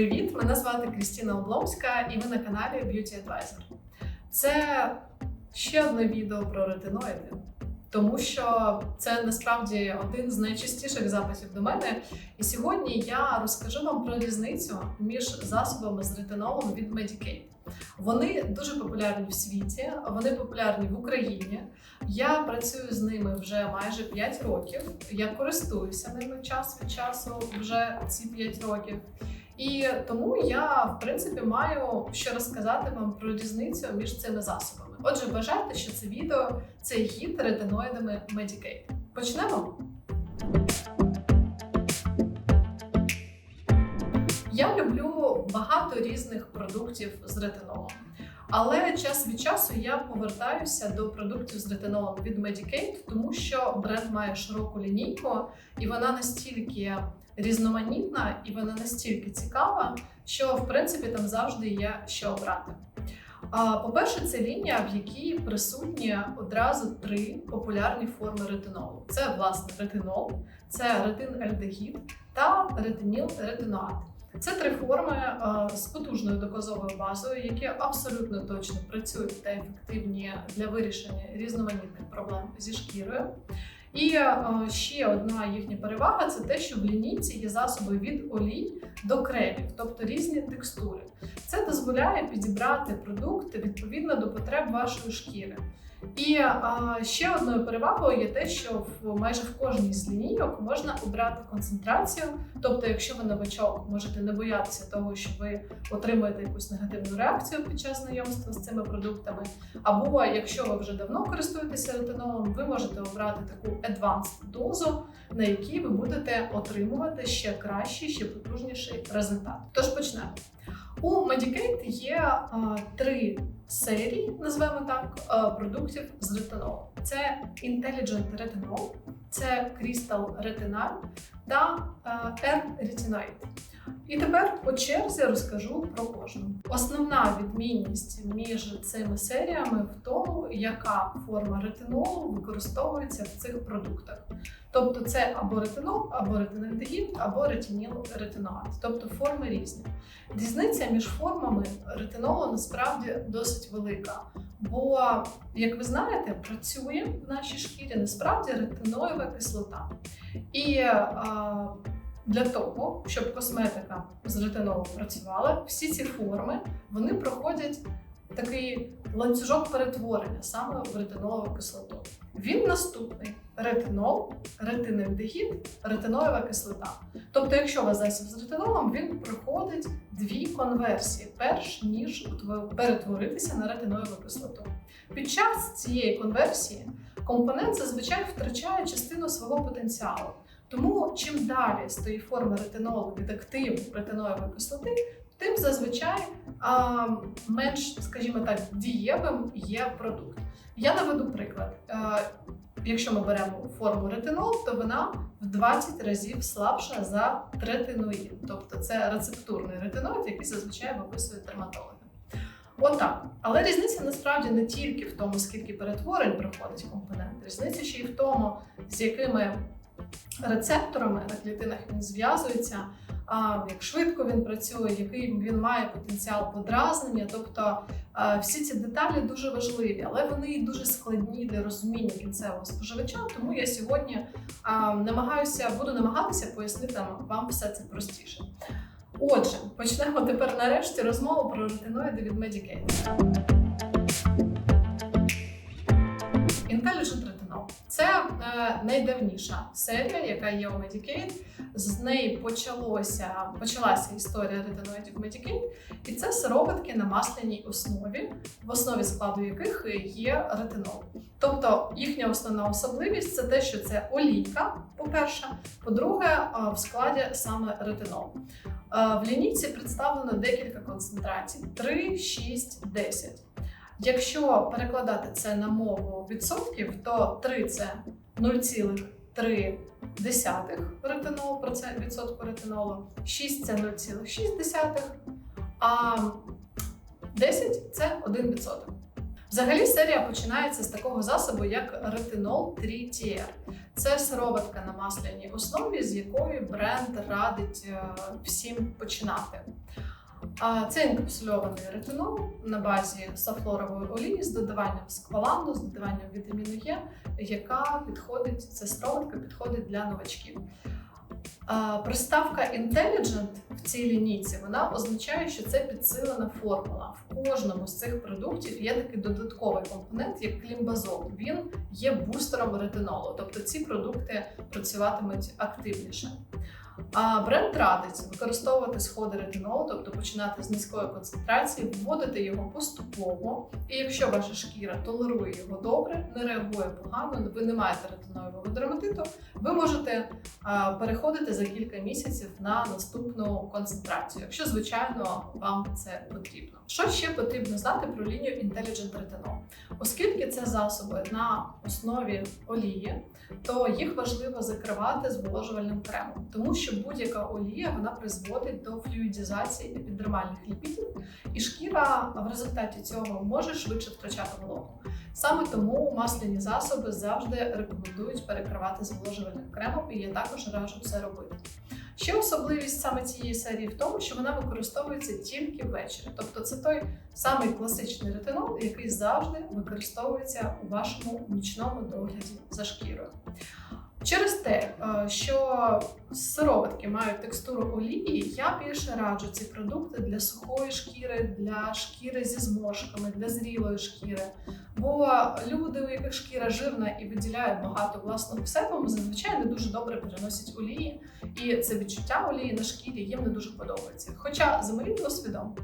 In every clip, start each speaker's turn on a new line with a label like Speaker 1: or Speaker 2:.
Speaker 1: Привіт! Мене звати Крістіна Обломська, і ви на каналі Beauty Advisor. Це ще одне відео про ретиноїди, тому що це насправді один з найчастіших запитів до мене. І сьогодні я розкажу вам про різницю між засобами з ретинолом від Medicaid. Вони дуже популярні в світі, вони популярні в Україні. Я працюю з ними вже майже 5 років. Я користуюся ними час від часу вже ці 5 років. І тому я, в принципі, маю що розказати вам про різницю між цими засобами. Отже, вважайте, що це відео це гід ретиноїдами Medicaid. Почнемо. Я люблю багато різних продуктів з ретинолом. Але час від часу я повертаюся до продуктів з ретинолом від Medicaid, тому що бренд має широку лінійку, і вона настільки різноманітна і вона настільки цікава, що в принципі там завжди є що обрати. По-перше, це лінія, в якій присутні одразу три популярні форми ретинолу: це власне ретинол, це ретин-альдегід та ретиніл-ретиноат. Це три форми е, з потужною доказовою базою, які абсолютно точно працюють та ефективні для вирішення різноманітних проблем зі шкірою. І е, ще одна їхня перевага це те, що в лінійці є засоби від олій до кремів, тобто різні текстури. Це дозволяє підібрати продукти відповідно до потреб вашої шкіри. І а, ще одною перевагою є те, що в майже в кожній з лінійок можна обрати концентрацію. Тобто, якщо ви новачок, можете не боятися того, що ви отримаєте якусь негативну реакцію під час знайомства з цими продуктами. Або якщо ви вже давно користуєтеся ретинолом, ви можете обрати таку advanced дозу, на якій ви будете отримувати ще кращий, ще потужніший результат. Тож почнемо. У Medicaid є а, три серії, називаємо так, а, продуктів з ретинолу. Це Intelligent Retinol, це Crystal Retinal та R-Retinoid. І тепер по черзі розкажу про кожну. Основна відмінність між цими серіями в тому, яка форма ретинолу використовується в цих продуктах. Тобто це або ретинол, або ретинальдегід, або ретиніл-ретиноат. Тобто форми різні. Різниця між формами ретинолу насправді досить велика. Бо, як ви знаєте, працює в нашій шкірі насправді ретиноєва кислота. І а, для того, щоб косметика з ретинолом працювала, всі ці форми вони проходять такий ланцюжок перетворення саме в ретинолову кислоту. Він наступний: ретинол, ретинальдегід, ретиноєва кислота. Тобто, якщо у вас засіб з ретинолом, він проходить дві конверсії, перш ніж перетворитися на ретиноєву кислоту. Під час цієї конверсії компонент зазвичай втрачає частину свого потенціалу. Тому чим далі з тої форми ретинолу від активу ретиноєвої кислоти, тим зазвичай а, менш, скажімо так, дієвим є продукт. Я наведу приклад. Якщо ми беремо форму ретинол, то вона в 20 разів слабша за третиноїд. Тобто це рецептурний ретиноїд, який зазвичай виписують дерматологи. Отак. Але різниця насправді не тільки в тому, скільки перетворень проходить компонент, різниця ще й в тому, з якими рецепторами на клітинах він зв'язується, як швидко він працює, який він має потенціал подразнення. Тобто всі ці деталі дуже важливі, але вони дуже складні для розуміння кінцевого споживача. Тому я сьогодні намагаюся, буду намагатися пояснити вам все це простіше. Отже, почнемо тепер нарешті розмову про ретиноїди від Medicaid. Intelligent Retinol – це е, найдавніша серія, яка є у Medicaid. З неї почалося, почалася історія ретиноїдів Medicaid. І це сироватки на масляній основі, в основі складу яких є ретинол. Тобто їхня основна особливість це те, що це олійка, по-перше, по-друге, е, в складі саме ретинол. Е, в лінійці представлено декілька концентрацій: 3, 6, 10. Якщо перекладати це на мову відсотків, то 3 це 0,3 ретинолу, процент відсотку ретинолу, 6 це 0,6, а 10 це 1%. Взагалі серія починається з такого засобу, як ретинол 3TR. Це сироватка на масляній основі, з якою бренд радить е, всім починати. Це інкапсульований ретинол на базі сафлорової олії з додаванням сквалану, з додаванням вітаміну Е, яка підходить, ця сироватка підходить для новачків. Приставка Intelligent в цій лінійці вона означає, що це підсилена формула. В кожному з цих продуктів є такий додатковий компонент, як клімбазол. Він є бустером ретинолу, тобто ці продукти працюватимуть активніше. А бренд радить використовувати сходи ретинолу, тобто починати з низької концентрації, вводити його поступово. І якщо ваша шкіра толерує його добре, не реагує погано, ви не маєте ретиноїдового дерматиту, ви можете а, переходити за кілька місяців на наступну концентрацію, якщо звичайно вам це потрібно. Що ще потрібно знати про лінію Intelligent Retinol? Оскільки це засоби на основі олії, то їх важливо закривати зволожувальним кремом, тому що будь-яка олія вона призводить до флюїдізації епідермальних ліпідів, і шкіра в результаті цього може швидше втрачати вологу. Саме тому масляні засоби завжди рекомендують перекривати зволожувальним кремом, і я також раджу це робити. Ще особливість саме цієї серії в тому, що вона використовується тільки ввечері. Тобто це той самий класичний ретинол, який завжди використовується у вашому нічному догляді за шкірою. Через те, е, що сироватки мають текстуру олії, я більше раджу ці продукти для сухої шкіри, для шкіри зі зморшками, для зрілої шкіри. Бо люди, у яких шкіра жирна і виділяє багато власного себуму, зазвичай не дуже добре переносять олії, і це відчуття олії на шкірі їм не дуже подобається. Хоча, за моїм досвідом,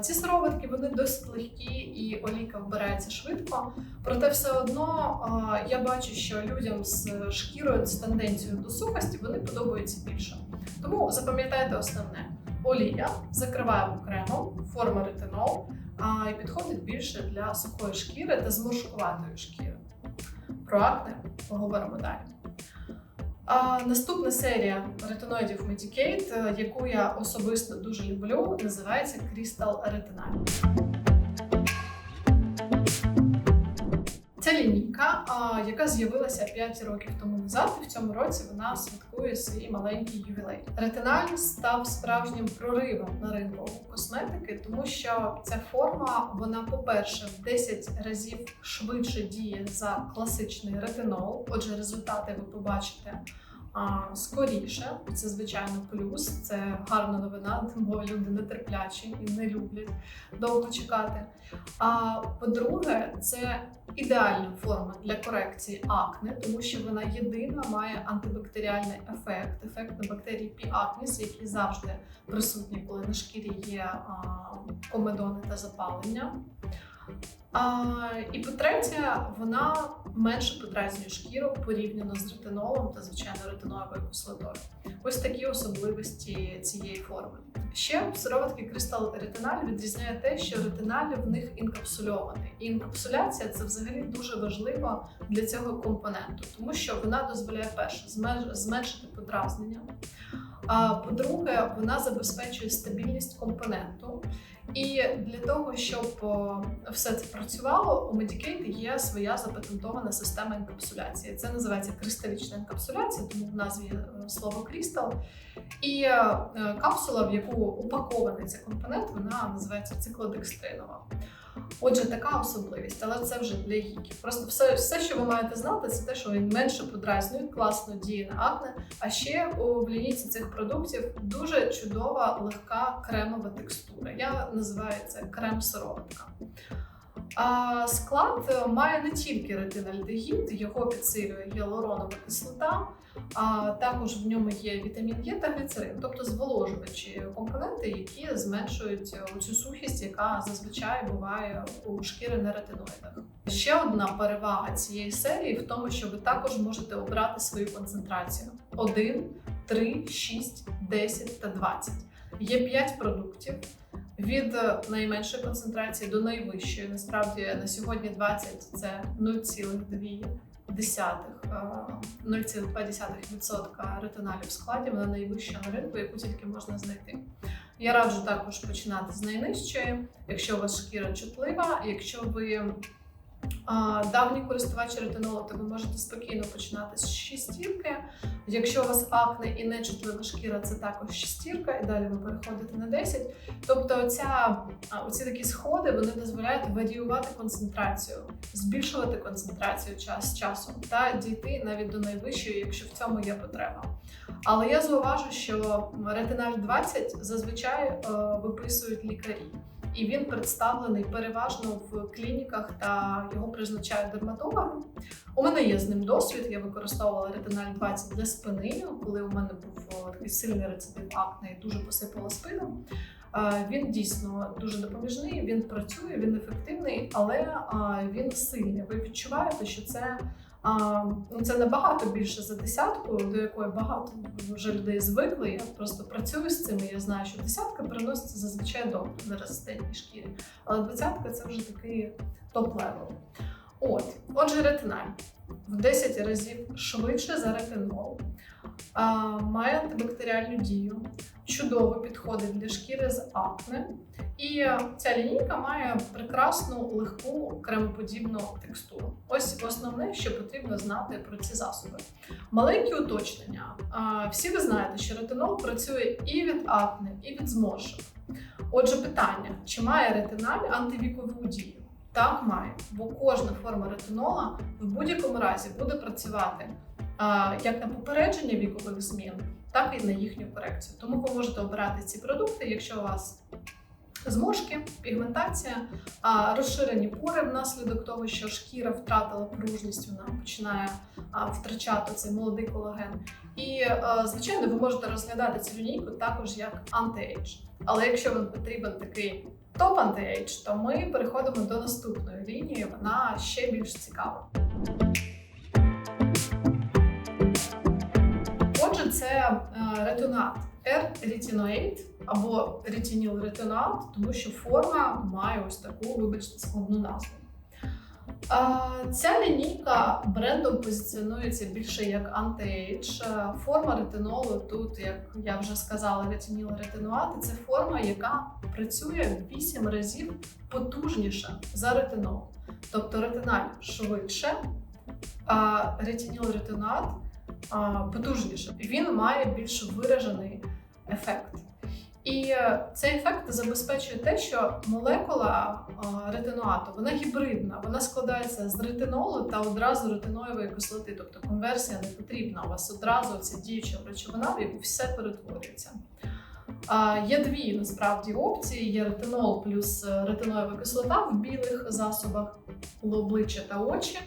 Speaker 1: ці сироватки вони досить легкі і олійка вбирається швидко. Проте все одно я бачу, що людям з шкірою з тенденцією до сухості вони подобаються більше. Тому запам'ятайте основне: олія закриваємо кремом, форма ретинол і підходить більше для сухої шкіри та зморшкуватої шкіри. Про акне поговоримо далі. А наступна серія ретиноїдів Medicaid, яку я особисто дуже люблю, називається Crystal Retinal. Яка з'явилася 5 років тому назад, і в цьому році вона святкує свій маленький ювілей. Ретиналь став справжнім проривом на ринку косметики, тому що ця форма, вона, по-перше, в 10 разів швидше діє за класичний ретинол. Отже, результати ви побачите скоріше. Це звичайно плюс. Це гарна новина, бо люди нетерплячі і не люблять довго чекати. А по-друге, це ідеальна форма для корекції акне, тому що вона єдина має антибактеріальний ефект, ефект на бактерії P. які завжди присутні, коли на шкірі є а, комедони та запалення. А, І по-третє, вона менше подразнює шкіру порівняно з ретинолом та звичайно ретиноновою кислотою. Ось такі особливості цієї форми. Ще сироватки кристал ретиналь відрізняє те, що ретиналь в них інкапсульований. І інкапсуляція це взагалі дуже важливо для цього компоненту, тому що вона дозволяє перше зменшити подразнення. А по-друге, вона забезпечує стабільність компоненту. І для того, щоб все це працювало, у Medicaid є своя запатентована система інкапсуляції. Це називається кристалічна інкапсуляція, тому в назві е, слово крістал. І е, капсула, в яку упакований цей компонент, вона називається циклодекстринова. Отже, така особливість, але це вже для гіків. Просто все, все, що ви маєте знати, це те, що він менше подразнює, класно діє на акне. А ще у лінійці цих продуктів дуже чудова, легка кремова текстура. Я називаю це крем-сироватка. А Склад має не тільки ретинальдегід, його підсилює гіалуронова кислота, а також в ньому є вітамін Е та гліцерин, тобто зволожувачі компоненти, які зменшують цю сухість, яка зазвичай буває у шкіри на ретиноїдах. Ще одна перевага цієї серії в тому, що ви також можете обрати свою концентрацію: 1, 3, 6, 10 та 20. Є 5 продуктів від найменшої концентрації до найвищої. Насправді на сьогодні 20 – це 0,2 0,2% ретиналів в складі, вона найвища на ринку, яку тільки можна знайти. Я раджу також починати з найнижчої, якщо у вас шкіра чутлива, якщо ви давній користувач ретинолу, то ви можете спокійно починати з шістірки. Якщо у вас акне і нечутлива шкіра, це також шістірка, і далі ви переходите на 10. Тобто, оця, оці такі сходи вони дозволяють варіювати концентрацію, збільшувати концентрацію час часом та дійти навіть до найвищої, якщо в цьому є потреба. Але я зауважу, що ретиналь 20 зазвичай е, виписують лікарі. І він представлений переважно в клініках та його призначають дерматологи. У мене є з ним досвід. Я використовувала ретиналь 20 для спини, коли у мене був такий сильний рецидив акне і дуже посипала спину. Він дійсно дуже допоміжний, він працює, він ефективний, але він сильний. Ви відчуваєте, що це, а, ну, це набагато більше за десятку, до якої багато вже людей звикли. Я просто працюю з цим. і Я знаю, що десятка приносить зазвичай добре на резистентній шкірі. Але двадцятка це вже такий топ-левел. От, отже, ретиналь в 10 разів швидше за ретинол. А, має антибактеріальну дію, чудово підходить для шкіри з акне. І ця лінійка має прекрасну легку кремоподібну текстуру. Ось основне, що потрібно знати про ці засоби. Маленькі уточнення. Всі ви знаєте, що ретинол працює і від акне, і від зморшок. Отже, питання: чи має ретиналь антивікову дію? Так, має, бо кожна форма ретинола в будь-якому разі буде працювати як на попередження вікових змін, так і на їхню корекцію. Тому ви можете обирати ці продукти, якщо у вас зморшки, пігментація, розширені пори внаслідок того, що шкіра втратила пружність, вона починає втрачати цей молодий колаген. І, е, звичайно, ви можете розглядати цю лінійку також як анти-ейдж. Але якщо вам потрібен такий топ анти-ейдж, то ми переходимо до наступної лінії. Вона ще більш цікава. Ретинат R-ретиноїд або ретиніл-ретинат, тому що форма має ось таку, вибачте, складну назву. Ця лінійка брендом позиціонується більше як анти-ейдж. Е, Форма ретинолу тут, як я вже сказала, ретиніл-ретинуат, це форма, яка працює в 8 разів потужніше за ретинол. Тобто ретиналь швидше, а ретиніл-ретинуат а, потужніше. Він має більш виражений ефект. І е, цей ефект забезпечує те, що молекула ретинуату вона гібридна, вона складається з ретинолу та одразу ретиноєвої кислоти, тобто конверсія не потрібна. У вас одразу ця діюча речовина, в яку все перетворюється. Є дві насправді опції: є ретинол плюс е, ретиноєва кислота в білих засобах обличчя та очі.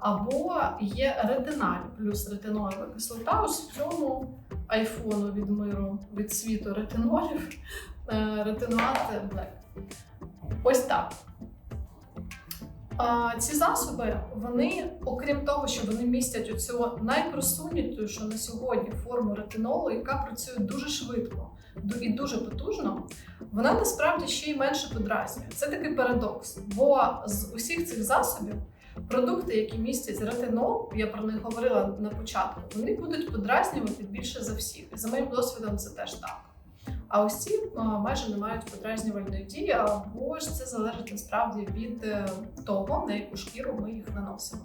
Speaker 1: Або є ретиналь плюс ретиноєва кислота. Ось в цьому айфону від миру від світу ретинолів. е, Black. Ось так. Ці засоби, вони, окрім того, що вони містять оцю найпросунутішу на сьогодні форму ретинолу, яка працює дуже швидко і дуже потужно, вона насправді ще й менше подразнює. Це такий парадокс. Бо з усіх цих засобів продукти, які містять ретинол, я про них говорила на початку, вони будуть подразнювати більше за всіх. За моїм досвідом це теж так. А ось ці майже не мають подразнювальної дії, або ж це залежить насправді від е, того, на яку шкіру ми їх наносимо.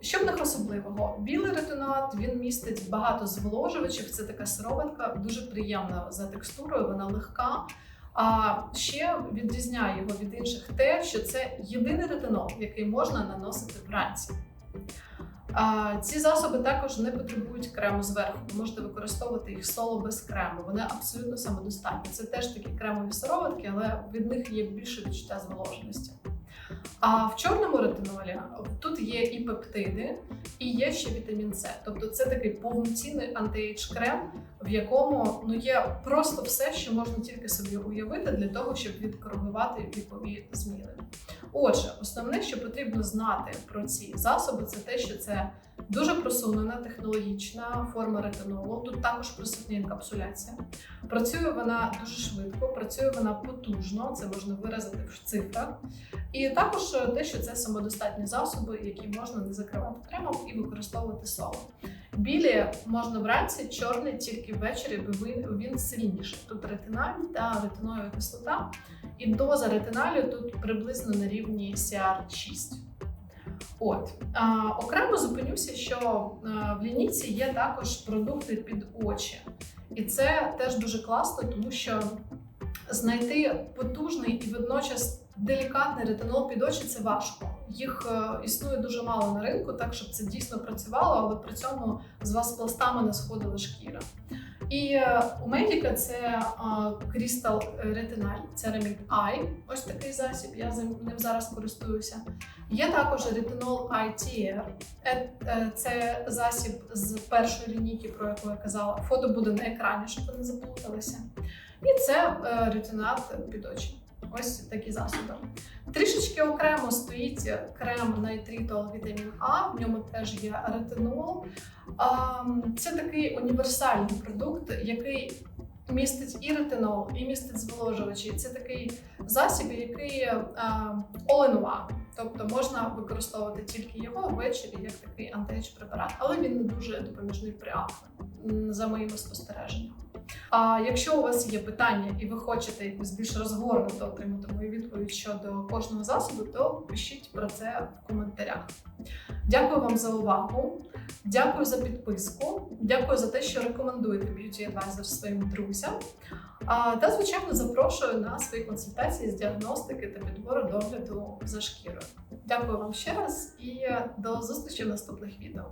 Speaker 1: Що в них особливого? Білий ретинат він містить багато зволожувачів. Це така сироватка, дуже приємна за текстурою, вона легка. А ще відрізняє його від інших те, що це єдиний ретинол, який можна наносити вранці. А, ці засоби також не потребують крему зверху. Ви можете використовувати їх соло без крему. Вони абсолютно самодостатні. Це теж такі кремові сироватки, але від них є більше відчуття зволоженості. А в чорному ретинолі тут є і пептиди, і є ще вітамін С. Тобто це такий повноцінний анти-ейдж крем, в якому ну є просто все, що можна тільки собі уявити для того, щоб відкоригувати вікові зміни. Отже, основне, що потрібно знати про ці засоби, це те, що це дуже просунена технологічна форма ретинолу. Тут також присутня інкапсуляція. Працює вона дуже швидко, працює вона потужно, це можна виразити в цифрах. І також те, що це самодостатні засоби, які можна не закривати кремом і використовувати соло. Білі можна вранці, чорний тільки ввечері, бо він, він сильніший. Тут ретиналь та ретиноєва кислота. І доза ретиналю тут приблизно на рівні CR6. От а, окремо зупинюся, що а, в лінійці є також продукти під очі, і це теж дуже класно, тому що знайти потужний і водночас делікатний ретинол під очі це важко. Їх е, існує дуже мало на ринку, так щоб це дійсно працювало, але при цьому з вас пластами не сходила шкіра. І е, у Медіка це е, Crystal Retinal Ceramic Eye, ось такий засіб, я ним зараз користуюся. Є також ретинол ITR. Е, Це засіб з першої лінійки, про яку я казала. Фото буде на екрані, щоб ви не заплуталися. І це ретинат під очі. Ось такі засоби. Трішечки окремо стоїть крем найтрітол вітамін А, в ньому теж є ретинол. Це такий універсальний продукт, який містить і ретинол, і містить зволожувачі. Це такий засіб, який а, all-in-one. Тобто можна використовувати тільки його ввечері як такий антиейдж препарат, але він не дуже допоміжний при акне, за моїми спостереженнями. А якщо у вас є питання і ви хочете якось більш розгорнуто отримати мою відповідь щодо кожного засобу, то пишіть про це в коментарях. Дякую вам за увагу. Дякую за підписку. Дякую за те, що рекомендуєте Beauty Advisor своїм друзям. Та, звичайно, запрошую на свої консультації з діагностики та підбору догляду за шкірою. Дякую вам ще раз і до зустрічі в наступних відео.